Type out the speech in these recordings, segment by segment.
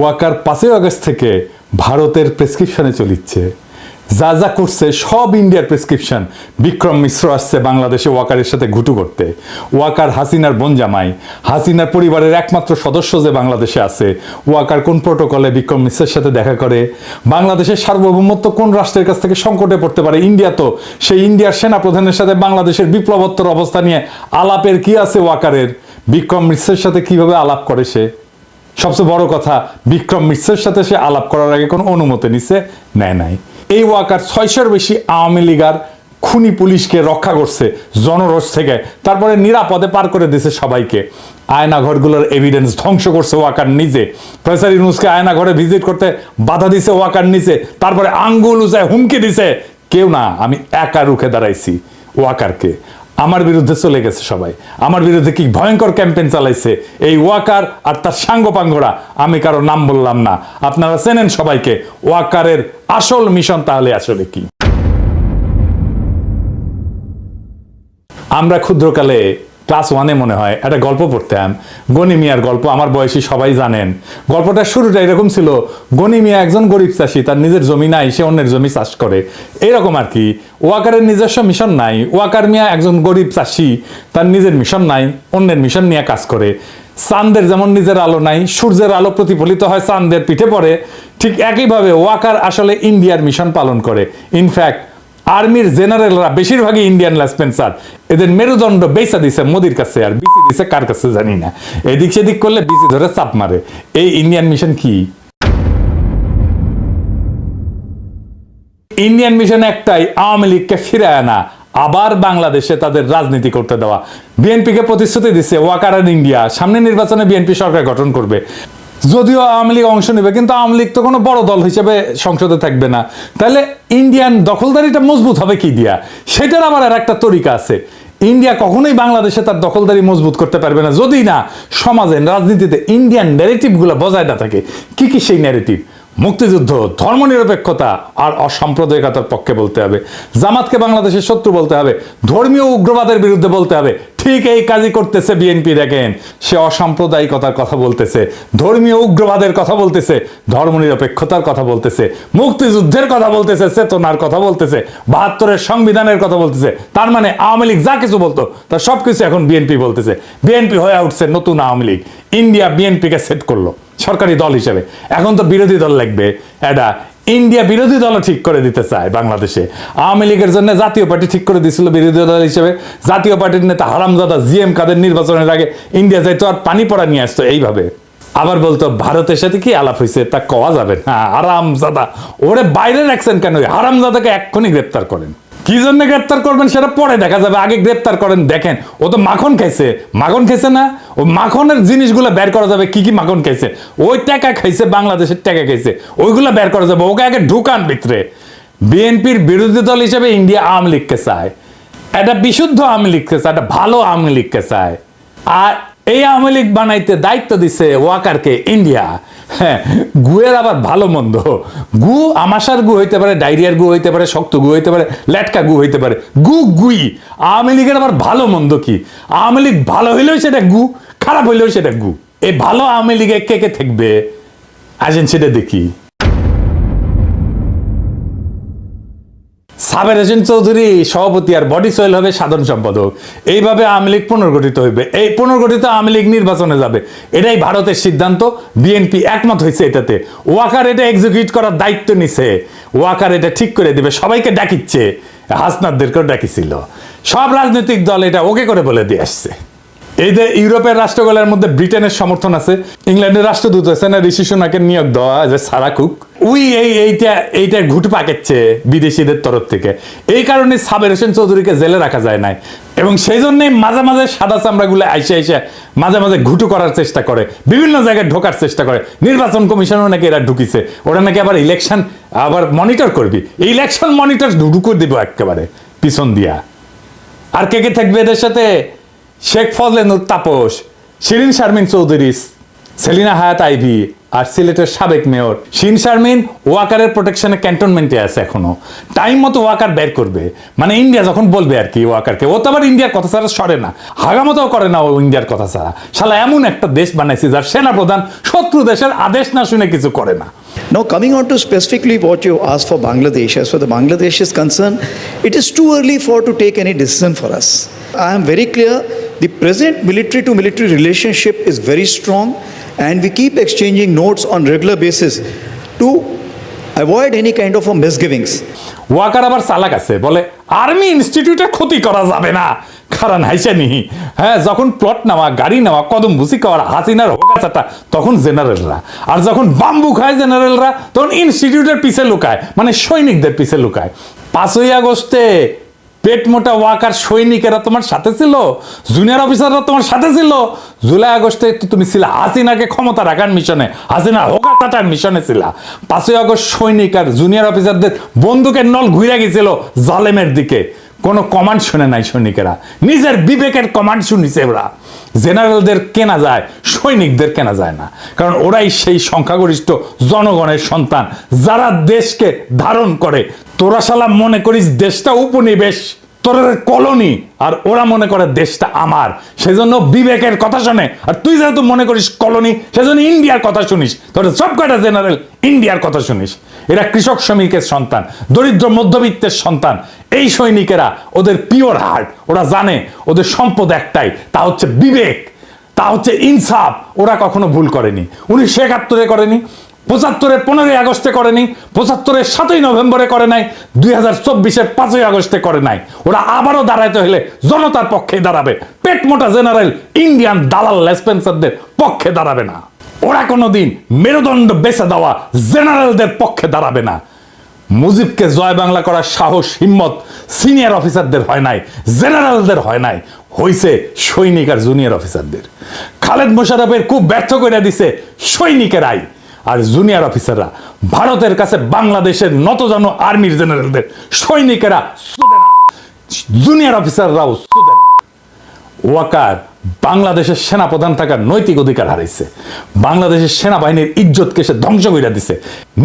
ওয়াকার পাঁচই আগস্ট থেকে ভারতের প্রেসক্রিপশনে চলিচ্ছে। যা যা করছে সব ইন্ডিয়ার প্রেসক্রিপশন। বিক্রম মিশ্র আসছে বাংলাদেশে ওয়াকারের সাথে ঘুটু করতে। ওয়াকার হাসিনার বোন জামাই। হাসিনার পরিবারের একমাত্র সদস্য যে বাংলাদেশে আছে, ওয়াকার কোন প্রোটোকলে বিক্রম মিশ্রের সাথে দেখা করে? বাংলাদেশের সার্বভৌমত্ব কোন রাষ্ট্রের কাছ থেকে সংকটে পড়তে পারে? ইন্ডিয়া তো সেই ইন্ডিয়ার সেনা প্রধানের সাথে বাংলাদেশের বিপ্লবোত্তর অবস্থা নিয়ে আলাপের কি আছে ওয়াকারের? বিক্রম মিশ্রের সাথে কীভাবে আলাপ করে সে? সবচেয়ে বড় কথা, বিক্রম মিশ্রের সাথে সে আলাপ করার আগে কোনো অনুমতি নিচ্ছে নেয় নাই। এই ওয়াকার ছয়শোর বেশি আওয়ামী লীগার খুনি পুলিশকে রক্ষা করছে জনরোষ থেকে। তারপরে নিরাপদে পার করে দিছে সবাইকে। আয়নাঘরগুলোর এভিডেন্স ধ্বংস করছে ওয়াকার নিজে। প্রফেসর ইউনুসকে আয়নাঘরে ভিজিট করতে বাধা দিছে ওয়াকার নিচে তারপরে আঙ্গুল উচায় হুমকি দিছে। কেউ না, আমি একা রুখে দাঁড়াইছি ওয়াকারকে। আমার বিরুদ্ধে চলে গেছে সবাই। আমার বিরুদ্ধে কি ভয়ঙ্কর ক্যাম্পেইন চালাইছে এই ওয়াকার আর তার সাঙ্গপাঙ্গরা আমি কারও নাম বললাম না। আপনারা চেনেন সবাইকে, ওয়াকারের আসল মিশন তাহলে আসলে কি? আমরা ক্ষুদ্রকালে ক্লাস ওয়ানে মনে হয়। একটা গল্প পড়তাম। গনি মিয়ার গল্প, আমার বয়সী সবাই জানেন। গল্পটার শুরুটা এরকম ছিল, গনি মিয়া একজন গরিব চাষি, তার নিজের জমি নাই, সে অন্যের জমি চাষ করে। এরকম আর কি। ওয়াকারের নিজস্ব মিশন নাই। ওয়াকার মিয়া একজন গরিব চাষি, তার নিজের মিশন নাই, অন্যের মিশন নিয়ে কাজ করে। চাঁদের যেমন নিজের আলো নাই, সূর্যের আলো প্রতিফলিত হয় চাঁদের পিঠে পড়ে। ঠিক একইভাবে ওয়াকার আসলে ইন্ডিয়ার মিশন পালন করে। ইনফ্যাক্ট আর্মির জেনারেলরা, বেশিরভাগই ইন্ডিয়ান লেসপেন্সার এদের মেরুদণ্ড বেসা দিছে মোদির কাছে, আর বিসি দিছে কার কাছে জানি না। এদিক সেদিক করলে বিসি ধরে চাপ মারে। এই ইন্ডিয়ান মিশন কি? ইন্ডিয়ান মিশন একটাই, আওয়ামী লীগকে ফিরে আনা, আবার বাংলাদেশে তাদের রাজনীতি করতে দেওয়া। বিএনপিকে প্রতিশ্রুতি দিচ্ছে ওয়াকার ইন্ডিয়া, সামনে নির্বাচনে বিএনপি সরকার গঠন করবে। যদিও আওয়ামী লীগ অংশ নেবে, কিন্তু আওয়ামী লীগ তো কোনো বড় দল হিসেবে সংসদে থাকবে না। তাহলে ইন্ডিয়ান দখলদারিটা মজবুত হবে কি দিয়া? সেটার আবার আর একটা তরিকা আছে। ইন্ডিয়া কখনোই বাংলাদেশে তার দখলদারি মজবুত করতে পারবে না। যদি না, সমাজে, রাজনীতিতে ইন্ডিয়ান ন্যারেটিভগুলো বজায় না থাকে, কি কি সেই ন্যারেটিভ মুক্তিযুদ্ধ, ধর্মনিরপেক্ষতা আর অসাম্প্রদায়িকতার পক্ষে বলতে হবে। জামাতকে বাংলাদেশের শত্রু বলতে হবে, ধর্মীয় উগ্রবাদের বিরুদ্ধে বলতে হবে ঠিক এই কাজই করতেছে বিএনপি, দেখেন। সে অসাম্প্রদায়িকতার কথা বলতেছে, ধর্মীয় উগ্রবাদের কথা বলতেছে, ধর্মনিরপেক্ষতার কথা বলতেছে, মুক্তিযুদ্ধের কথা বলতেছে, চেতনার কথা বলতেছে, বাহাত্তরের সংবিধানের কথা বলতেছে, তার মানে আওয়ামী লীগ যা কিছু বলতো তার সবকিছু এখন বিএনপি বলতেছে। বিএনপি হয়ে উঠছে নতুন আওয়ামী লীগ। ইন্ডিয়া বিএনপিকে সেট করল, সরকারি দল হিসেবে। এখন তো বিরোধী দল লাগবে। এটা ইন্ডিয়া বিরোধী দল ঠিক করে দিতে চায় বাংলাদেশে। আওয়ামী লীগের জন্য জাতীয় পার্টি ঠিক করে দিছিল বিরোধী দল হিসেবে। জাতীয় পার্টির নেতা হারামজাদা জি এম কাদের নির্বাচনের আগে ইন্ডিয়া যাইতো আর পানি পড়া নিয়ে আসতো এইভাবে। আবার বলতো, ভারতের সাথে কি আলাপ হয়েছে তা কওয়া যাবে না। হারামজাদা, ওরে বাইরের অ্যাকশন কেন হারামজাদাকে এক্ষুনি গ্রেপ্তার করেন। কি জন্য গ্রেপ্তার করবেন সেটা পরে দেখা যাবে। আগে গ্রেপ্তার করেন, দেখেন। ও তো মাখন খাইছে। মাখন খাইছে না? ও মাখনের জিনিসগুলো বের করা যাবে, কি কি মাখন খাইছে? ওই টাকা খাইছে, বাংলাদেশের টাকা খাইছে। ওইগুলো বের করা যাবে। ওকে আগে ঢুকান ভিতরে। বিএনপির বিরোধী দল হিসেবে ইন্ডিয়া আওয়ামী লীগকে চায়। একটা বিশুদ্ধ আওয়ামী লীগকে চায় একটা ভালো আওয়ামী লীগকে চায়। আর এই আওয়ামী লীগ বানাইতে দায়িত্ব দিছে ওয়াকারকে ইন্ডিয়া। হ্যাঁ গুয়ের আবার ভালো মন্দ। গু আমাশার গু হইতে পারে, ডায়রিয়ার গু হইতে পারে, শক্ত গু হইতে পারে লেটকা গু হইতে পারে। গু গুই। আওয়ামী লীগের আবার ভালো মন্দ কি? আওয়ামী লীগ ভালো হইলেও সেটা গু, খারাপ হইলেও সেটা গু। এই ভালো আওয়ামী লীগে কে কে থাকবে আসেন সেটা দেখি। সাবের হোসেন চৌধুরী, সভাপতি আর বডি সয়েল হবে সাধারণ সম্পাদক। এইভাবে আওয়ামী লীগ পুনর্গঠিত হইবে। এই পুনর্গঠিত আওয়ামী লীগ নির্বাচনে যাবে। এটাই ভারতের সিদ্ধান্ত। বিএনপি একমত হয়েছে এটাতে। ওয়াকার এটা এক্সিকিউট করার দায়িত্ব নিছে। ওয়াকার এটা ঠিক করে দিবে। সবাইকে ডাকিচ্ছে। হাসনাদদেরকেও ডাকিছিল। সব রাজনৈতিক দল এটা ওকে করে বলে দিয়ে আসছে। এই যে ইউরোপের রাষ্ট্রগুলোর মধ্যে ব্রিটেনের সমর্থন আছে, ইংল্যান্ডের রাষ্ট্রদূত আছে না, ঋষি সোনাকে নিয়োগ দেওয়া যে সারা কুক? উই এই, এইটা এইটা ঘুট পাকেচ্ছে বিদেশিদের তরফ থেকে। এই কারণে সাবের হোসেন চৌধুরীকে জেলে রাখা যায় নাই। এবং সেই জন্যই মাঝে মাঝে সাদা চামড়াগুলো আইসে আইসে মাঝে মাঝে ঘুটু করার চেষ্টা করে, বিভিন্ন জায়গায় ঢোকার চেষ্টা করে। নির্বাচন কমিশনও নাকি এরা ঢুকিছে, ওরা নাকি আবার ইলেকশন আবার মনিটর করবি। ইলেকশন মনিটর ঢুকু দিব একেবারে, পিছন দিয়া। আর কে কে থাকবে এদের সাথে? শেখ ফজলেনুর তাপস, শিরিন শারমিন চৌধুরী, সেলিনা হায়াত আইভি আর সিলেটের সাবেক মেয়র। শিন শারমিন ওয়াকারের প্রোটেকশনে ক্যান্টনমেন্টে আছে এখনও। টাইম মতো ওয়াকার বের করবে। মানে ইন্ডিয়া যখন বলবে আর কি ওয়াকারকে, ও তো আবার ইন্ডিয়ার কথা ছাড়া সরে না। হাগামতো করে না ও ইন্ডিয়ার কথা ছাড়া। শালা এমন একটা দেশ বানাইছে যার সেনাপ্রধান শত্রু দেশের আদেশ না শুনে কিছু করে না। Now, coming on to specifically what you asked for Bangladesh, as far the Bangladesh is concerned, it is too early for to take any decision for us. I am very clear the present military to military relationship is very strong, and we keep exchanging notes on regular basis to avoid any kind of a misgivings. আবার চালাক আছে বলে army ইনস্টিটিউটে ক্ষতি করা যাবে না কারণ হাইসা নিহি হ্যাঁ যখন প্লট নেওয়া গাড়ি নেওয়া কদম ভুসি খাওয়ার হাসিনার হোকাচাটা তখন জেনারেলরা আর যখন বাম্বু খায় জেনারেলরা তখন ইনস্টিটিউটের পিছে লুকায় মানে সৈনিকদের পিছে লুকায়। পাঁচই আগস্টে পেট মোটা ওয়াকার সৈনিকেরা তোমার সাথে ছিল? জুনিয়র অফিসাররা তোমার সাথে ছিল? জুলাই আগস্টে তো তুমি ছিল। হাসিনাকে ক্ষমতা রাখার মিশনে, হাসিনা হোকা টাটার মিশনে ছিল। পাঁচই আগস্ট সৈনিক আর জুনিয়র অফিসারদের বন্দুকের নল ঘুরে গেছিল জালেমের দিকে। কোনো কমান্ড শুনে নাই সৈনিকেরা। নিজের বিবেকের কমান্ড শুনিছে ওরা। জেনারেলদের কেনা যায়, সৈনিকদের কেনা যায় না। কারণ ওরাই সেই সংখ্যাগরিষ্ঠ জনগণের সন্তান। যারা দেশকে ধারণ করে, তোরা শালা মনে করিস দেশটা উপনিবেশ। তোরা কলোনি, আর ওরা মনে করে দেশটা আমার। সেজন্য বিবেকের কথা শোনে। আর তুই যেহেতু মনে করিস কলোনি, সেজন্য ইন্ডিয়ার কথা শুনিস। তোর সব কয়টা জেনারেল ইন্ডিয়ার কথা শুনিস। এরা কৃষক শ্রমিকের সন্তান, দরিদ্র মধ্যবিত্তের সন্তান। এই সৈনিকেরা ওদের পিওর হার্ট ওরা জানে ওদের সম্পদ একটাই, তা হচ্ছে বিবেক। তা হচ্ছে ইনসাফ। ওরা কখনো ভুল করেনি। উনিশশো একাত্তরে করেনি। পঁচাত্তরের পনেরোই আগস্টে করেনি পঁচাত্তরের সাতই নভেম্বরে করে নাই, দুই হাজার চব্বিশের পাঁচই আগস্টে করে নাই। ওরা আবারও দাঁড়াইতে হলে জনতার পক্ষে দাঁড়াবে। পেট মোটা জেনারেল, ইন্ডিয়ান দালাল, লেসপেন্সারদের পক্ষে দাঁড়াবে না। ওরা কোনোদিন মেরুদণ্ড বেছে দেওয়া জেনারেলদের পক্ষে দাঁড়াবে না। মুজিবকে জয় বাংলা করার সাহস, হিম্মত সিনিয়র অফিসারদের হয় নাই, জেনারেলদের হয় নাই, হইছে সৈনিক আর জুনিয়র অফিসারদের। খালেদ মোশারফের খুব ব্যর্থ করে দিছে সৈনিকেরাই। আর জুনিয়র অফিসাররা ভারতের কাছে বাংলাদেশের নতজানু আর্মির জেনারেলদের, সৈনিকেরা জুনিয়র অফিসাররাও ওয়াকার, বাংলাদেশের সেনাপ্রধান থাকার নৈতিক অধিকার হারাইছে। বাংলাদেশের সেনাবাহিনীর ইজ্জতকে সে ধ্বংস করে দিছে।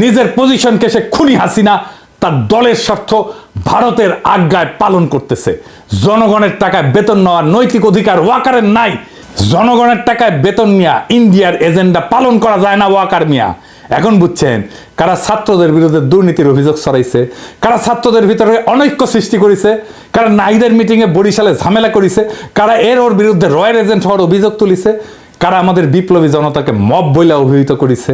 নিজের পজিশনকে সে খুনি হাসিনা, তার দলের স্বার্থ ভারতের আজ্ঞায় পালন করতেছে। জনগণের টাকায় বেতন নেওয়ার নৈতিক অধিকার ওয়াকারের নাই। জনগণের টাকায় বেতন নিয়া ইন্ডিয়ার এজেন্ডা পালন করা যায় না, ওয়াকার মিয়া। এখন বুঝছেন, কারা ছাত্রদের বিরুদ্ধে দুর্নীতির অভিযোগ ছড়াইছে, কারা ছাত্রদের ভিতরে অনৈক্য সৃষ্টি করেছে, কারা নাইদের মিটিংয়ে বরিশালে ঝামেলা করেছে, কারা এর ওর বিরুদ্ধে রয়্যাল এজেন্ট হওয়ার অভিযোগ তুলিছে, কারা আমাদের বিপ্লবী জনতাকে মব বইলা অভিহিত করেছে,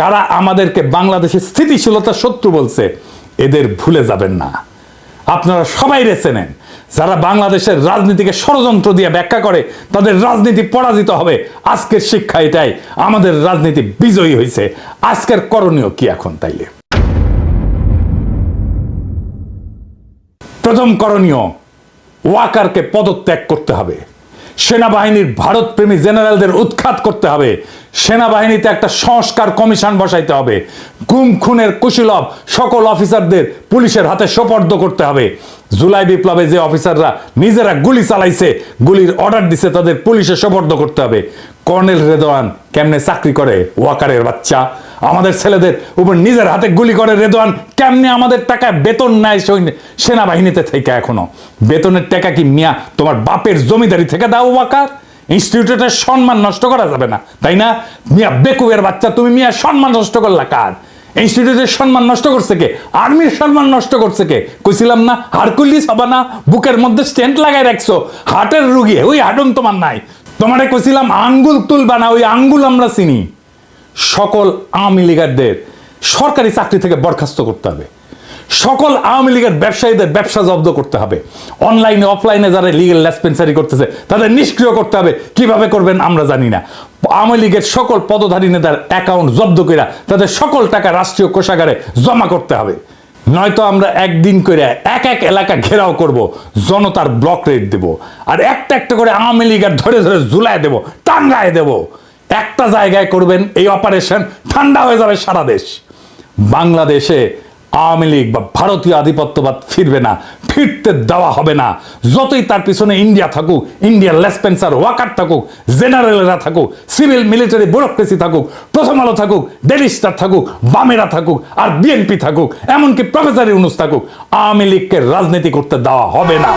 কারা আমাদেরকে বাংলাদেশের স্থিতিশীলতা শত্রু বলছে, এদের ভুলে যাবেন না। আপনারা সবাই রেছে নেন যারা বাংলাদেশের রাজনীতিকে ষড়যন্ত্র দিয়ে ব্যাখ্যা করে, তাদের রাজনীতি পরাজিত হবে। আজকের শিক্ষা এটাই, আমাদের রাজনীতি বিজয়ী হয়েছে আজকের করণীয় কি এখন তাইলে? প্রথম করণীয়, ওয়াকারকে পদত্যাগ করতে হবে। সেনাবাহিনীর ভারতপ্রেমী জেনারেলদের উৎখাত করতে হবে। সেনাবাহিনীতে একটা সংস্কার কমিশন বসাইতে হবে। গুম, খুনের কুশীলভ সকল অফিসারদের পুলিশের হাতে সোপর্দ করতে হবে। জুলাই বিপ্লবে যে অফিসাররা নিজেরা গুলি চালাইছে, গুলির অর্ডার দিছে, তাদের পুলিশে সোপর্দ করতে হবে। কর্নেল রেদওয়ান কেমনে চাকরি করে? ওয়াকারের বাচ্চা। আমাদের ছেলেদের উপর নিজের হাতে গুলি করে রেদওয়ান কেমনে আমাদের টাকা বেতন নেয় সৈন্য? সেনাবাহিনীতে থেকে এখনও। বেতনের টাকা কি মিয়া তোমার বাপের জমিদারি থেকে দাও ওয়াকার ইনস্টিটিউটের সম্মান নষ্ট করা যাবে না, তাই না? মিয়া বেকুবের বাচ্চা, তুমি মিয়া সম্মান নষ্ট করলা কার? ইনস্টিটিউটের সম্মান নষ্ট করছে কে? আর্মির সম্মান নষ্ট করছে কে? কইছিলাম না, হারকুলিস হবা না, বুকের মধ্যে স্টেন্ট লাগাই রাখছো, হার্টের রুগী, ওই হাডুন তোমার নাই। তোমারে কইছিলাম আঙ্গুল তুলবা না, ওই আঙ্গুল আমরা চিনি। সকল আওয়ামী লীগারদের সরকারি চাকরি থেকে বরখাস্ত করতে হবে। সকল আওয়ামী লীগের ব্যবসায়ীদের ব্যবসা জব্দ করতে হবে। অনলাইনে, অফলাইনে যারা লিগেল লেসপেন্সারি করতেছে, তাদের নিষ্ক্রিয় করতে হবে। কীভাবে করবেন আমরা জানি না। আওয়ামী লীগের সকল পদধারী নেতার অ্যাকাউন্ট জব্দ করে তাদের সকল টাকা রাষ্ট্রীয় কোষাগারে জমা করতে হবে। নয়তো আমরা একদিন করে এক এক এলাকা ঘেরাও করব, জনতার ব্লক রেট দেব। আর একটা একটা করে আওয়ামী লীগের ধরে ধরে ঝুলায় দেব, টাঙ্গায় দেব। একটা জায়গায় করবেন এই অপারেশন ঠান্ডা হয়ে যাবে সারা দেশ। বাংলাদেশে আওয়ামী লীগ বা ভারতীয় আধিপত্যবাদ ফিরবে না, ফিরতে দেওয়া হবে না। যতই তার পিছনে ইন্ডিয়া থাকুক, ইন্ডিয়ার লেসপেন্সার ওয়াকার থাকুক, জেনারেলরা থাকুক, সিভিল মিলিটারি ব্যুরোক্রেসি থাকুক, প্রথম আলো থাকুক ডেলি স্টার থাকুক, বামেরা থাকুক, আর বিএনপি থাকুক, এমনকি প্রফেসর ইউনুস থাকুক, আওয়ামী লীগকে রাজনীতি করতে দেওয়া হবে না।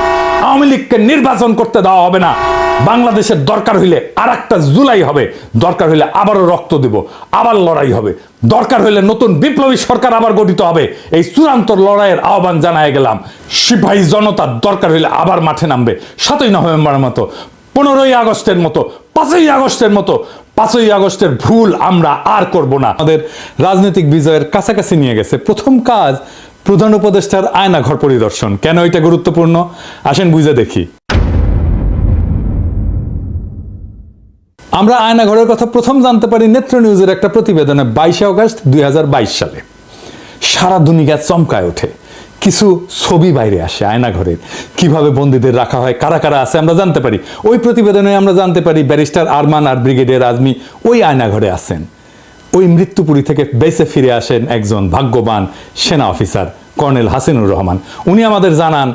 আওয়ামী লীগকে নির্বাচন করতে দেওয়া হবে না। বাংলাদেশের দরকার হইলে আর একটা জুলাই হবে। দরকার হইলে আবারও রক্ত দেব, আবার লড়াই হবে। দরকার হইলে নতুন বিপ্লবী সরকার আবার গঠিত হবে। এই চূড়ান্ত লড়াইয়ের আহ্বান জানায় গেলাম। সিপাহী জনতার দরকার হইলে আবার মাঠে নামবে। সাতই নভেম্বরের মতো, পনেরোই আগস্টের মতো, পাঁচই আগস্টের মতো, পাঁচই আগস্টের ভুল আমরা আর করব না। আমাদের রাজনৈতিক বিজয়ের কাছাকাছি নিয়ে গেছে। প্রথম কাজ প্রধান উপদেষ্টার আয়নাঘর পরিদর্শন। কেন এটা গুরুত্বপূর্ণ? আসেন বুঝে দেখি। আমরা আয়নাঘরের কথা প্রথম জানতে পারি নেত্র নিউজের একটা প্রতিবেদনে বাইশে অগস্ট দুই সালে। সারা দুনিয়া চমকায় ওঠে। কিছু ছবি বাইরে আসে আয়নাঘরের কীভাবে বন্দীদের রাখা হয়, কারা কারা আছে আমরা জানতে পারি। ওই প্রতিবেদনে আমরা জানতে পারি ব্যারিস্টার আরমান আর ব্রিগেডিয়ার আজমি ওই আয়নাঘরে আছেন। ওই মৃত্যুপুরী থেকে বেঁচে ফিরে আসেন একজন ভাগ্যবান সেনা অফিসার, কর্নেল হাসিনুর রহমান। উনি আমাদের জানান,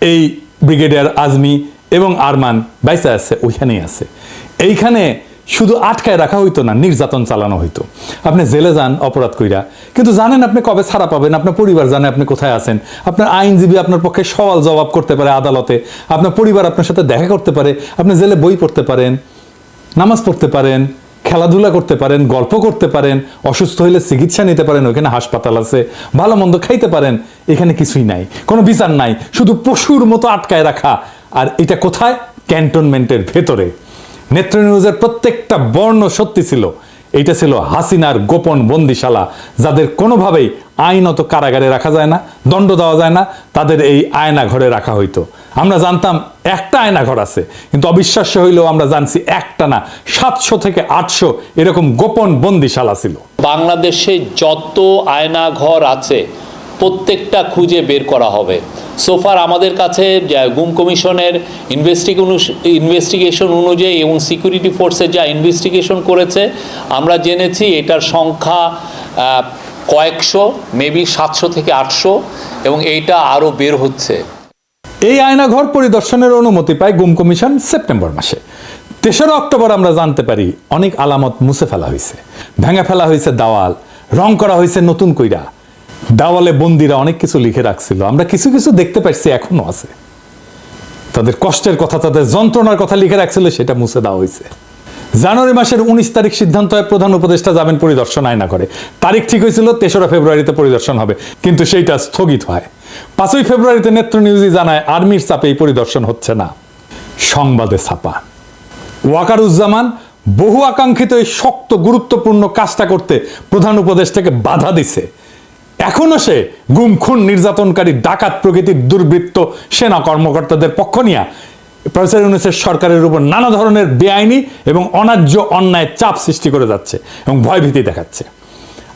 এই ব্রিগেডিয়ার আজমি এবং আরমান বাইসা আছে, ওইখানেই আছে। এইখানে শুধু আটকায় রাখা হইতো না, নির্যাতন চালানো হইতো। আপনি জেলে যান অপরাধ কইরা। কিন্তু জানেন আপনি কবে ছাড়া পাবেন? আপনার পরিবার জানে আপনি কোথায় আছেন। আপনার আইনজীবী আপনার পক্ষে সওয়াল জবাব করতে পারে আদালতে। আপনার পরিবার আপনার সাথে দেখা করতে পারে। আপনি জেলে বই পড়তে পারেন, নামাজ পড়তে পারেন। খেলাধুলা করতে পারেন, গল্প করতে পারেন, অসুস্থ হলে চিকিৎসা নিতে পারেন ওখানে হাসপাতাল আছে, ভালো মন্দ খাইতে পারেন, এখানে কিছুই নাই, কোনো বিচার নাই, শুধু পশুর মতো আটকায় রাখা। আর এটা কোথায়? ক্যান্টনমেন্টের ভেতরে। নেত্র নিউজের প্রত্যেকটা বর্ণ সত্যি ছিল। এইটা ছিল হাসিনার গোপন বন্দিশালা, যাদের কোনোভাবেই আইনত কারাগারে রাখা যায় না, দণ্ড দেওয়া যায় না, তাদের এই আয়না ঘরে রাখা হইতো। আমরা জানতাম একটা আয়না ঘর আছে, কিন্তু অবিশ্বাস্য হইলেও আমরা জানছি একটা না, সাতশো থেকে আটশো এরকম গোপন বন্দিশালা ছিল। বাংলাদেশে যত আয়না ঘর আছে প্রত্যেকটা খুঁজে বের করা হবে। সোফার আমাদের কাছে গুম কমিশনের ইনভেস্টিগেশন অনুযায়ী এবং সিকিউরিটি ফোর্সের যা ইনভেস্টিগেশন করেছে, আমরা জেনেছি এটার সংখ্যা কয়েকশো মেবি সাতশো থেকে আটশো এবং এইটা আরও বের হচ্ছে। এই আয়নাঘর পরিদর্শনের অনুমতি পায় গুম কমিশন সেপ্টেম্বর মাসে। তেসরা অক্টোবর আমরা জানতে পারি অনেক আলামত মুছে ফেলা হয়েছে। ভেঙে ফেলা হয়েছে দাওয়াল, রং করা হয়েছে নতুন কইরা। দাওয়ালে বন্দিরা অনেক কিছু লিখে রাখছিল। আমরা কিছু কিছু দেখতে পাচ্ছি এখনও আছে। তাদের কষ্টের কথা, তাদের যন্ত্রণার কথা লিখে রাখছিল, সেটা মুছে দেওয়া হয়েছে। জানুয়ারি মাসের উনিশ তারিখ সিদ্ধান্ত হয়, প্রধান উপদেষ্টা যাবেন পরিদর্শন আয়না করে। তারিখ ঠিক হয়েছিল, তেসরা ফেব্রুয়ারিতে পরিদর্শন হবে, কিন্তু সেইটা স্থগিত হয়। পাঁচই ফেব্রুয়ারিতে নেত্র নিউজই জানায়, আর্মির চাপে এই পরিদর্শন হচ্ছে না। সংবাদে ছাপা। ওয়াকারুজ্জামান বহু আকাঙ্ক্ষিত এই শক্ত, গুরুত্বপূর্ণ কাজটা করতে প্রধান উপদেষ্টাকে বাধা দিছে। এখনও সে গুম, খুন, নির্যাতনকারী, ডাকাত প্রকৃতির দুর্বৃত্ত সেনা কর্মকর্তাদের পক্ষ নিয়ে প্রফেসর ইউনুসের সরকারের উপর নানা ধরনের বেআইনি এবং অন্যায্য অন্যায় চাপ সৃষ্টি করে যাচ্ছে এবং ভয়ভীতি দেখাচ্ছে।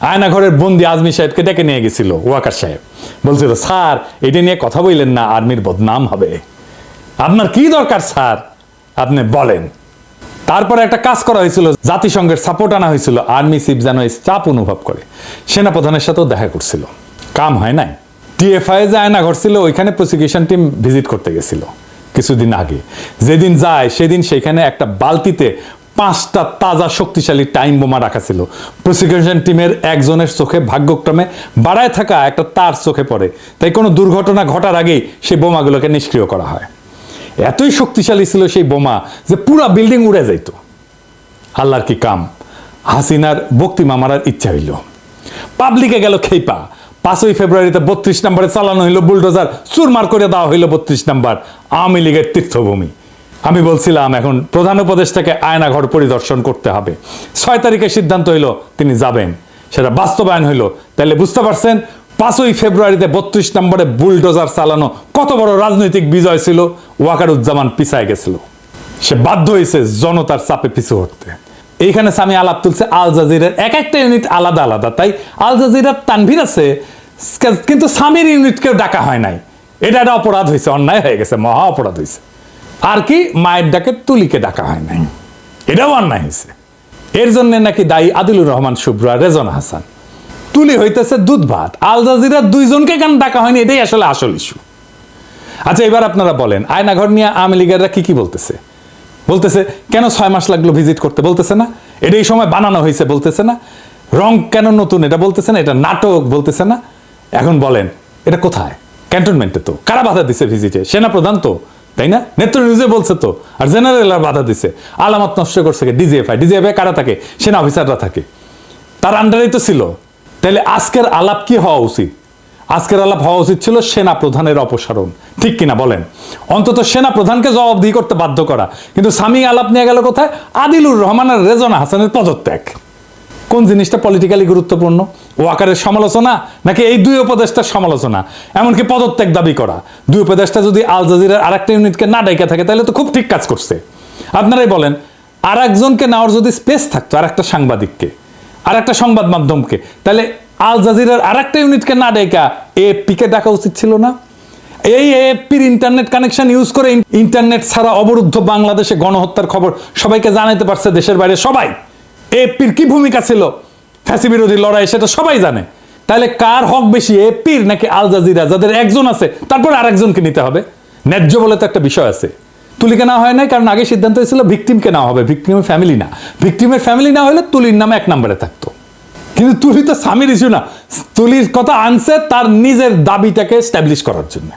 আয়নাঘরের বন্দি আজমি সাহেবকে ডেকে নিয়ে গেছিল, ওয়াকার সাহেব। বলছিল, স্যার, এটা নিয়ে কথা বললেন না, আর্মির বদনাম হবে। আপনার কি দরকার, স্যার? আপনি বলেন। তারপরে একটা কাজ করা হয়েছিল, জাতিসংঘের সাপোর্ট আনা হয়েছিল আর্মি চিফ যেন এই চাপ অনুভব করে। সেনাপ্রধানের সাথেও দেখা করছিল। কাম হয় নাই। টিএফআই যে আয়না ঘটছিল, ওইখানে প্রসিকিউশন টিম ভিজিট করতে গেছিল, কিছুদিন আগে। যেদিন যায়, সেদিন সেখানে একটা বালতিতে পাঁচটা তাজা শক্তিশালী টাইম বোমা রাখা ছিল। প্রসিকিউশন টিমের একজনের চোখে ভাগ্যক্রমে বাড়ায় থাকা একটা তার চোখে পড়ে। তাই কোনো দুর্ঘটনা ঘটার আগেই সেই বোমাগুলোকে নিষ্ক্রিয় করা হয়। এতই শক্তিশালী ছিল সেই বোমা যে পুরা বিল্ডিং উড়ে যাইত। আল্লাহর কি কাম? হাসিনার বক্তিমা মারার ইচ্ছা হইল। পাবলিকে গেল খেইপা। পাঁচই ফেব্রুয়ারিতে বত্রিশ নম্বরে চালানো হইল বুলডোজার, চুরমার করে দেওয়া হইল বত্রিশ নম্বর আওয়ামী লীগের তীর্থভূমি। আমি বলছিলাম, এখন প্রধান উপদেষ্টাকে আয়নাঘর পরিদর্শন করতে হবে। ছয় তারিখে সিদ্ধান্ত হইল তিনি যাবেন। সেটা বাস্তবায়ন হইল। তাহলে বুঝতে পারছেন পাঁচই ফেব্রুয়ারিতে বত্রিশ নম্বরে বুলডোজার চালানো কত বড় রাজনৈতিক বিজয় ছিল? ওয়াকারুজ্জামান পিছায় গেছিল। সে বাধ্য হয়েছে জনতার চাপে পিছু হটতে। এইখানে স্বামী আলাপ তুলছে আল জাজিরের। এক একটা ইউনিট আলাদা আলাদা। তাই আল জাজিরার তানভীর আছে কিন্তু স্বামীর ইউনিটকেও ডাকা হয় নাই। এটা একটা অপরাধ হয়েছে, অন্যায় হয়ে গেছে, মহা অপরাধ হয়েছে। আর কি? মায়ের ডাকে তুলিকে ডাকা হয় নাই। এটাও অন্যায় হয়েছে। এর জন্য নাকি দায়ী আদিলুর রহমান আর রেজন হাসান। তুলি হইতেছে দুধ ভাত। আল জাজিরার দুইজনকে কেন ডাকা হয়নি? এটাই আসলে আসল ইস্যু আচ্ছা এবার আপনারা বলেন, আয়নাঘর নিয়ে আওয়ামী লীগেররা কি কি বলতেছে? বলতেছে, কেন ছয় মাস লাগল ভিজিট করতে? বলতেছে না। এটা এই সময় বানানো হয়েছে, বলতেছে না। রং কেন নতুন? এটা বলতেছে না। এটা নাটক বলতেছে না। এখন বলেন, এটা কোথায়? ক্যান্টনমেন্টে তো। কারা বাধা দিছে ভিজিটে সেনা প্রধান তো। তাই না? নেত্র নিউজে বলছে তো, আর জেনারেল আর বাধা দিছে। আলামত নষ্ট করছে ডিজিএফআই ডিজিএফআই কারা থাকে? সেনা অফিসাররা থাকে। তার আন্ডারেই তো ছিল। তাহলে আজকের আলাপ কি হওয়া উচিত? আজকের আলাপ হওয়া উচিত ছিল সেনা প্রধানের অপসারণ। ঠিক কিনা বলেন? অন্তত সেনা প্রধানকে জবাবদিহি করতে বাধ্য করা। কিন্তু স্বামী আলাপ নিয়ে গেল কোথায়? আদিলুর রহমান আর রেজনা হাসানের পদত্যাগ। কোন জিনিসটা পলিটিক্যালি গুরুত্বপূর্ণ? ওয়াকারের সমালোচনা নাকি এই দুই উপদেষ্টার সমালোচনা? এমনকি পদত্যাগ দাবি করা। দুই উপদেষ্টা যদি আল জাজিরার আরেকটা ইউনিটকে না ডাইকা থাকে, তাহলে তো খুব ঠিক কাজ করছে। আপনারাই বলেন আর একজনকে নেওয়ার যদি স্পেস থাকতো আর একটা সাংবাদিককে আর একটা সংবাদ মাধ্যমকে। তাহলে আল জাজিরার আর একটা ইউনিটকে না ডাইকা এপিকে ডাকা উচিত ছিল না? এই এপির ইন্টারনেট কানেকশন ইউজ করে ইন্টারনেট ছাড়া অবরুদ্ধ বাংলাদেশে গণহত্যার খবর সবাইকে জানাতে পারছে দেশের বাইরে সবাই। এপির কি ভূমিকা ছিল? ফ্যাসি বিরোধী লড়াই সেটা সবাই জানে। তাহলে কার হক বেশি এপির নাকি আল জাজিরা? যাদের একজন আছে, তারপর আরেকজনকে নিতে হবে। ন্যায্য বলে তো একটা বিষয় আছে। তুলিকে কেনা হয় নাই, কারণ আগে সিদ্ধান্ত হয়েছিল ভিকটিমকে কেনা হবে, ভিকটিমের ফ্যামিলি না। ভিকটিমের ফ্যামিলি না হলে তুলির নামে এক নম্বরে থাকতো। কিন্তু তুলি তো স্বামীর ইস্যু না। তুলির কথা আনছে তার নিজের দাবিটাকে স্ট্যাবলিশ করার জন্য।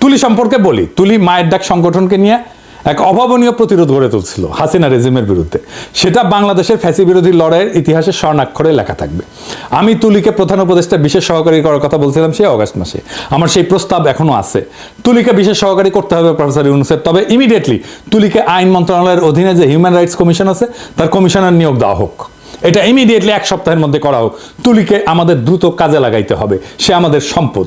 তুলি সম্পর্কে বলি, তুলি মায়ের ডাক সংগঠনকে নিয়ে এক অভাবনীয় প্রতিরোধ গড়ে তুলছিল হাসিনা রেজিমের বিরুদ্ধে। সেটা বাংলাদেশের ফ্যাসি বিরোধী লড়াইয়ের ইতিহাসে স্বর্ণাক্ষরে লেখা থাকবে। আমি তুলিকে প্রধান উপদেষ্টা, বিশেষ সহকারী করার কথা বলছিলাম সেই অগাস্ট মাসে। আমার সেই প্রস্তাব এখনও আছে। তুলিকে বিশেষ সহকারী করতে হবে প্রফেসর ইউনুসের। তবে ইমিডিয়েটলি তুলিকে আইন মন্ত্রণালয়ের অধীনে যে হিউম্যান রাইটস কমিশন আছে, তার কমিশনার নিয়োগ দেওয়া হোক। এটা ইমিডিয়েটলি এক সপ্তাহের মধ্যে করা হোক। তুলিকে আমাদের দ্রুত কাজে লাগাইতে হবে। সে আমাদের সম্পদ।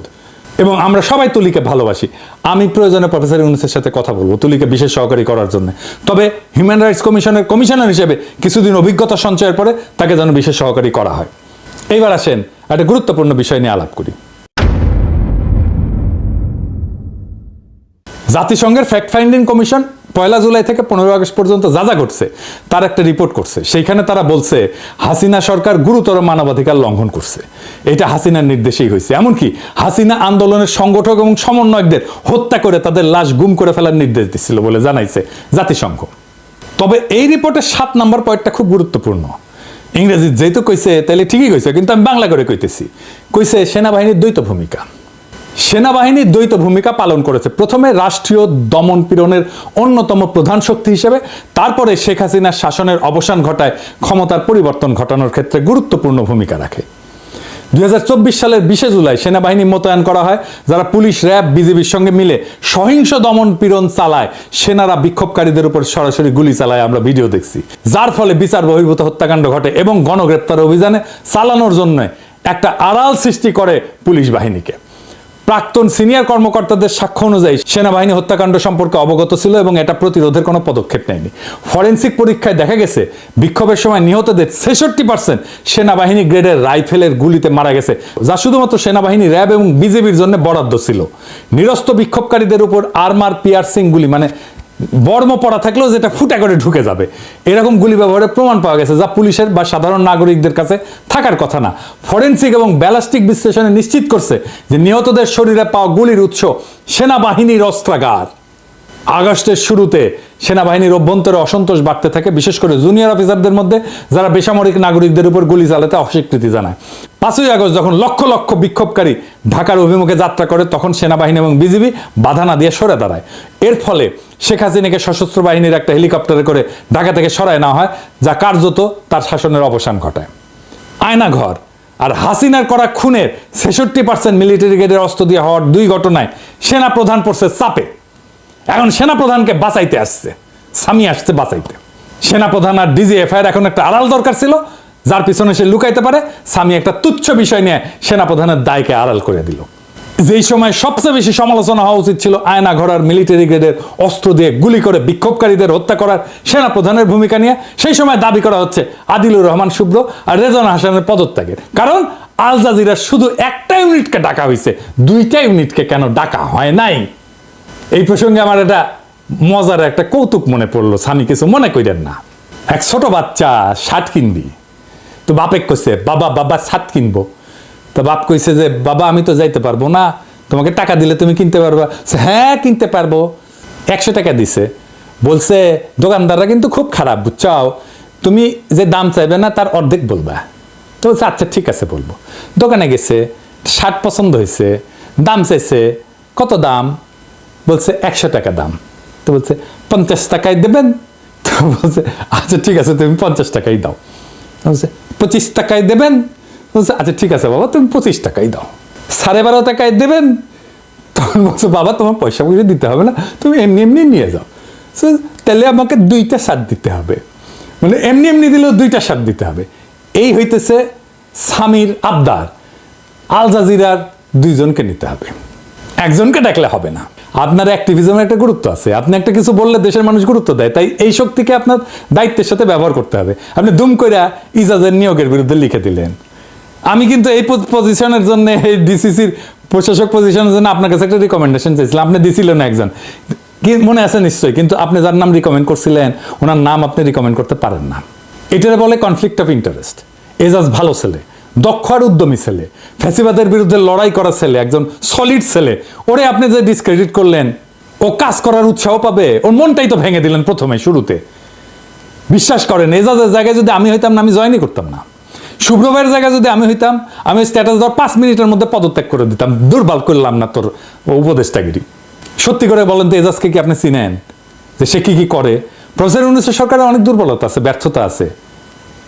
এবং আমরা সবাই তুলিকে ভালোবাসি। আমি প্রয়োজনে প্রফেসর ইউনুসের সাথে কথা বলব, তুলিকে বিশেষ সহকারী করার জন্য। তবে হিউম্যান রাইটস কমিশনের কমিশনার হিসেবে কিছুদিন অভিজ্ঞতা সঞ্চয়ের পরে তাকে যেন বিশেষ সহকারী করা হয়। এইবার আসেন একটা গুরুত্বপূর্ণ বিষয় নিয়ে আলাপ করি। জাতিসংঘের ফ্যাক্ট ফাইন্ডিং কমিশন পয়লা জুলাই থেকে পনেরো আগস্ট পর্যন্ত যা যা ঘটছে, তার একটা রিপোর্ট করছে। সেইখানে তারা বলছে, হাসিনা সরকার গুরুতর মানবাধিকার লঙ্ঘন করছে। এটা হাসিনার নির্দেশেই হয়েছে। এমনকি হাসিনা আন্দোলনের সংগঠক এবং সমন্বয়কদের হত্যা করে তাদের লাশ গুম করে ফেলার নির্দেশ দিচ্ছিল বলে জানাইছে জাতিসংঘ। তবে এই রিপোর্টের সাত নম্বর পয়েন্টটা খুব গুরুত্বপূর্ণ। ইংরেজি যেহেতু কইছে তাহলে ঠিকই কইছে, কিন্তু আমি বাংলা করে কইতেছি। কইছে, সেনাবাহিনীর দ্বৈত ভূমিকা। সেনাবাহিনী দ্বৈত ভূমিকা পালন করেছে। প্রথমে রাষ্ট্রীয় দমন পীড়নের অন্যতম প্রধান শক্তি হিসেবে, তারপরে শেখ হাসিনার শাসনের অবসান ঘটায়, ক্ষমতার পরিবর্তন ঘটানোর ক্ষেত্রে গুরুত্বপূর্ণ ভূমিকা রাখে। দু হাজার চব্বিশ সালের বিশে জুলাই সেনাবাহিনী মোতায়েন করা হয়, যারা পুলিশ, র্যাব, বিজিবির সঙ্গে মিলে সহিংস দমন পীড়ন চালায়। সেনারা বিক্ষোভকারীদের উপর সরাসরি গুলি চালায়, আমরা ভিডিও দেখছি। যার ফলে বিচার বহির্ভূত হত্যাকাণ্ড ঘটে এবং গণগ্রেপ্তার অভিযানে চালানোর জন্য একটা আড়াল সৃষ্টি করে পুলিশ বাহিনীকে। প্রাক্তন সিনিয়র কর্মকর্তাদের সাক্ষ্য অনুযায়ী সেনাবাহিনী হত্যাকাণ্ড সম্পর্কে অবগত ছিল এবং এটা প্রতিরোধের কোনো পদক্ষেপ নেয়নি। ফরেন্সিক পরীক্ষায় দেখা গেছে, বিক্ষোভের সময় নিহতদের ছেষট্টি পার্সেন্ট সেনাবাহিনী গ্রেডের রাইফেলের গুলিতে মারা গেছে, যা শুধুমাত্র সেনাবাহিনী র্যাব এবং বিজেপির জন্য বরাদ্দ ছিল। নিরস্ত বিক্ষোভকারীদের উপর আর্মার পিয়ার্সিং গুলি মানে বর্ম পড়া থাকলেও যেটা ফুটা করে ঢুকে যাবে। এরকম গুলি ব্যবহারের প্রমাণ পাওয়া গেছে যা পুলিশের বা সাধারণ নাগরিকদের কাছে থাকার কথা না। ফরেন্সিক এবং ব্যালাস্টিক বিশ্লেষণে নিশ্চিত করছে যে নিহতদের শরীরে পাওয়া গুলির উৎস সেনাবাহিনীর অস্ত্রাগার। আগস্টের শুরুতে সেনাবাহিনীর অভ্যন্তরে অসন্তোষ বাড়তে থাকে, বিশেষ করে জুনিয়র অফিসারদের মধ্যে যারা বেসামরিক নাগরিকদের উপর গুলি চালাতে অস্বীকৃতি জানায়। পাঁচই আগস্ট যখন লক্ষ লক্ষ বিক্ষোভকারী ঢাকার অভিমুখে যাত্রা করে, তখন সেনাবাহিনী এবং বিজিবি বাধা না দিয়ে সরে দাঁড়ায়। এর ফলে শেখ হাসিনাকে সশস্ত্র বাহিনীর একটা হেলিকপ্টারে করে ঢাকা থেকে সরায় নেওয়া হয়, যা কার্যত তার শাসনের অবসান ঘটায়। আয়নাঘর আর হাসিনার করা খুনের ছেষট্টি পার্সেন্ট মিলিটারি গ্রেডের অস্ত্র দিয়ে হওয়ার দুই ঘটনায় সেনা প্রধান পড়ছে চাপে। এখন সেনা প্রধানকে বাঁচাইতে আসছে। স্বামী আসছে বাঁচাইতে। সেনা প্রধান আর ডিজিএফআই এখন একটা আড়াল দরকার ছিল, যার পিছনে সে লুকাইতে পারে। স্বামী একটা তুচ্ছ বিষয় নিয়ে সেনা প্রধানের দায়কে আড়াল করে দিল। যেই সময় সবচেয়ে বেশি সমালোচনা হওয়া উচিত ছিল আয়না ঘরার মিলিটারি গ্রেডের অস্ত্র দিয়ে গুলি করে বিক্ষোভকারীদের হত্যা করার সেনা প্রধানের ভূমিকা নিয়ে, সেই সময় দাবি করা হচ্ছে আদিলুর রহমান শুভ্র আর রেজানা হাসানের পদত্যাগের। কারণ আল জাজিরার শুধু একটা ইউনিটকে ডাকা হয়েছে, দুইটা ইউনিটকে কেন ডাকা হয় নাই? এই প্রসঙ্গে আমার একটা মজার একটা কৌতুক মনে পড়ল। স্বামী কিছু মনে করেন না। এক ছোট বাচ্চা শার্ট কিনবি। তো বাপেক কইছে, বাবা বাবা, শার্ট কিনবো। তো বাপ কইছে যে, বাবা, আমি তো যাইতে পারব না। তোমাকে টাকা দিলে তুমি কিনতে পারবা। হ্যাঁ কিনতে পারব। একশো টাকা দিছে। বলছে, দোকানদাররা কিন্তু খুব খারাপ, বুঝছাও? তুমি যে দাম চাইবে না, তার অর্ধেক বলবা। তো বলছে আচ্ছা ঠিক আছে, বলব। দোকানে গেছে, শার্ট পছন্দ হয়েছে দাম চাইছে, কত দাম? বলছে একশো টাকা দাম। তো বলছে পঞ্চাশ টাকায় দেবেন? তো বলছে আচ্ছা ঠিক আছে তুমি পঞ্চাশ টাকাই দাও। বলছে পঁচিশ টাকায় দেবেন? বলছে আচ্ছা ঠিক আছে বাবা তুমি পঁচিশ টাকাই দাও। সাড়ে বারো টাকায় দেবেন? তখন বলছে বাবা তোমার পয়সা পয়সা দিতে হবে না তুমি এমনি এমনি নিয়ে যাও। So, তাহলে আমাকে দুইটা সার দিতে হবে। মানে এমনি এমনি দিলেও দুইটা সার দিতে হবে। এই হইতেছে স্বামীর আবদার। আল জাজিরার দুইজনকে নিতে হবে। একজনকে ডাকলে হবে না। আপনার অ্যাক্টিভিজমের একটা গুরুত্ব আছে। আপনি একটা কিছু বললে দেশের মানুষ গুরুত্ব দেয়। তাই এই শক্তিকে আপনার দায়িত্বের সাথে ব্যবহার করতে হবে। আপনি দুম কইরা ইজাজের নিয়োগের বিরুদ্ধে লিখে দিলেন। আমি কিন্তু এই পজিশনের জন্য, এই ডিসিসির প্রশাসক পজিশনের জন্য আপনার কাছে একটা রিকমেন্ডেশন চাইছিলাম। আপনি দিছিলেন একজন। কি মনে আছে নিশ্চয়ই, কিন্তু আপনি যার নাম রিকমেন্ড করছিলেন, ওনার নাম আপনি রিকমেন্ড করতে পারেন না। এটারে বলে কনফ্লিক্ট অফ ইন্টারেস্ট এজাজ ভালো ছেলে। দক্ষ আর উদ্যমী ছেলে। ফ্যাসিবাদের বিরুদ্ধে লড়াই করা ছেলে, একজন সলিড ছেলে। ওরে আপনি যে ডিসক্রেডিট করলেন, ও কাজ করার উৎসাহ পাবে, ওর মনটাই তো ভেঙে দিলেন প্রথমে, শুরুতে। বিশ্বাস করেন, এজাজের জায়গায় যদি আমি হইতাম না, আমি জয়েনই করতাম না। শুভ্রভাইয়ের জায়গায় যদি আমি হইতাম, আমি স্ট্যাটাস দেওয়ার পাঁচ মিনিটের মধ্যে পদত্যাগ করে দিতাম। দুর্বল করলাম না তোর উপদেষ্টাগিরি। সত্যি করে বলেন তো, এজাজকে কি আপনি চিনেন? যে সে কি কি করে? প্রফেসর ইউনুসের সরকারের অনেক দুর্বলতা আছে, ব্যর্থতা আছে।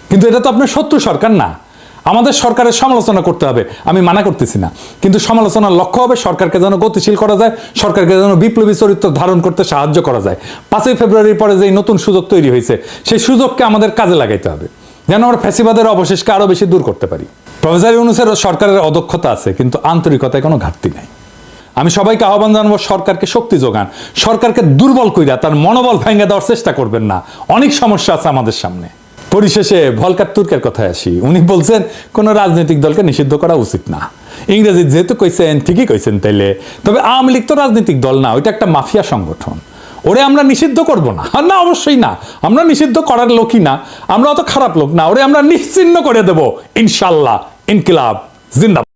কিন্তু এটা তো আপনার শত্রু সরকার না। আমাদের সরকারের সমালোচনা করতে হবে। আমি মানা করতেছি না। কিন্তু সমালোচনার লক্ষ্য হবে সরকারকে যেন গতিশীল করা যায়, সরকারকে যেন বিপ্লবী চরিত্র ধারণ করতে সাহায্য করা যায়। পাঁচই ফেব্রুয়ারির পরে যে নতুন সুযোগ তৈরি হয়েছে, সেই সুযোগকে আমাদের কাজে লাগাইতে হবে। যেন আমরা ফ্যাসিবাদের অবশেষকে আরও বেশি দূর করতে পারি। প্রফেসর ইউনুসের সরকারের অদক্ষতা আছে, কিন্তু আন্তরিকতায় কোনো ঘাটতি নাই। আমি সবাইকে আহ্বান জানাব, সরকারকে শক্তি যোগান। সরকারকে দুর্বল কইরা তার মনোবল ভেঙে দেওয়ার চেষ্টা করবেন না। অনেক সমস্যা আছে আমাদের সামনে। পরিশেষে ভলকার তুর্কের কথায় আসি। উনি বলছেন, কোনো রাজনৈতিক দলকে নিষিদ্ধ করা উচিত না। ইংরেজি যেহেতু কইছেন, ঠিকই কইছেন তাইলে। তবে আওয়ামী লীগ তো রাজনৈতিক দল না, ওইটা একটা মাফিয়া সংগঠন। ওরে আমরা নিষিদ্ধ করব না। না, অবশ্যই না। আমরা নিষিদ্ধ করার লোকই না। আমরা অত খারাপ লোক না। ওরে আমরা নিশ্চিন্ন করে দেব। ইনশাল্লাহ, ইনকিলাব, জিন্দাবাদ।